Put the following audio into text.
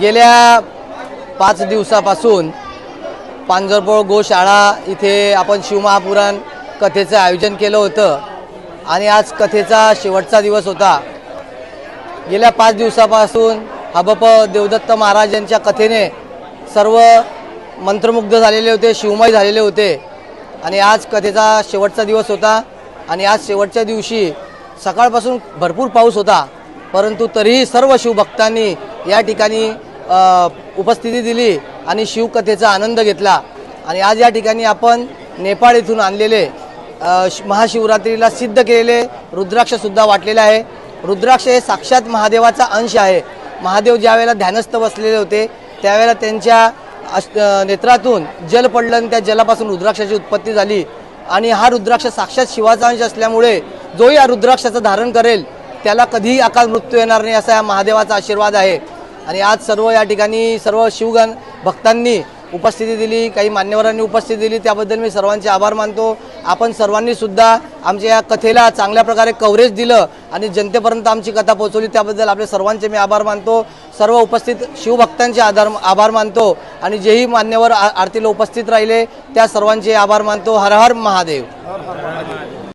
गेल्या पाच दिवसापासून पांजरपोळ गोशाळा इथे आपण शिवमहापुराण कथेचं आयोजन केलं होतं आणि आज कथेचा शेवटचा दिवस होता. गेल्या पाच दिवसापासून हबप देवदत्त महाराज यांच्या कथेने सर्व मंत्रमुग्ध झालेले होते शिवमय झालेले होते. आणि आज कथेचा शेवटचा दिवस होता आणि आज शेवटच्या दिवशी सकाळपासून भरपूर पाऊस होता परंतु तरीही सर्व शिवभक्तांनी या ठिकाणी उपस्थिती दिली आणि शिवकथेचा आनंद घेतला. आणि आज या ठिकाणी आपण नेपाळ येथून आणलेले श- महाशिवरात्रीला सिद्ध केलेले रुद्राक्षसुद्धा वाटलेले आहे. रुद्राक्ष हे साक्षात महादेवाचा अंश आहे. महादेव ज्यावेळेला ध्यानस्थ बसलेले होते त्यावेळेला त्यांच्या अश- नेत्रातून जल पडलं आणि त्या जलापासून रुद्राक्षाची उत्पत्ती झाली. आणि हा रुद्राक्ष साक्षात शिवाचा अंश असल्यामुळे जोही या रुद्राक्षाचं धारण करेल त्याला कधीही अकाल मृत्यू येणार नाही असा या महादेवाचा आशीर्वाद आहे. आणि आज सर्व या ठिकाणी सर्व शिवगण भक्तांनी उपस्थिती दिली काही मान्यवरांनी उपस्थिती दिली त्याबद्दल मी सर्वांचे आभार मानतो. आपण सर्वांनी सुद्धा आमच्या या कथेला चांगल्या प्रकारे कव्हरेज दिलं आणि जनतेपर्यंत आमची कथा पोहोचवली त्याबद्दल आपले सर्वांचे मी आभार मानतो. सर्व उपस्थित शिवभक्तांचे आधार आभार मानतो. आणि जेही मान्यवर आ- आरतीला उपस्थित राहिले त्या सर्वांचे आभार मानतो. हर हर महादेव.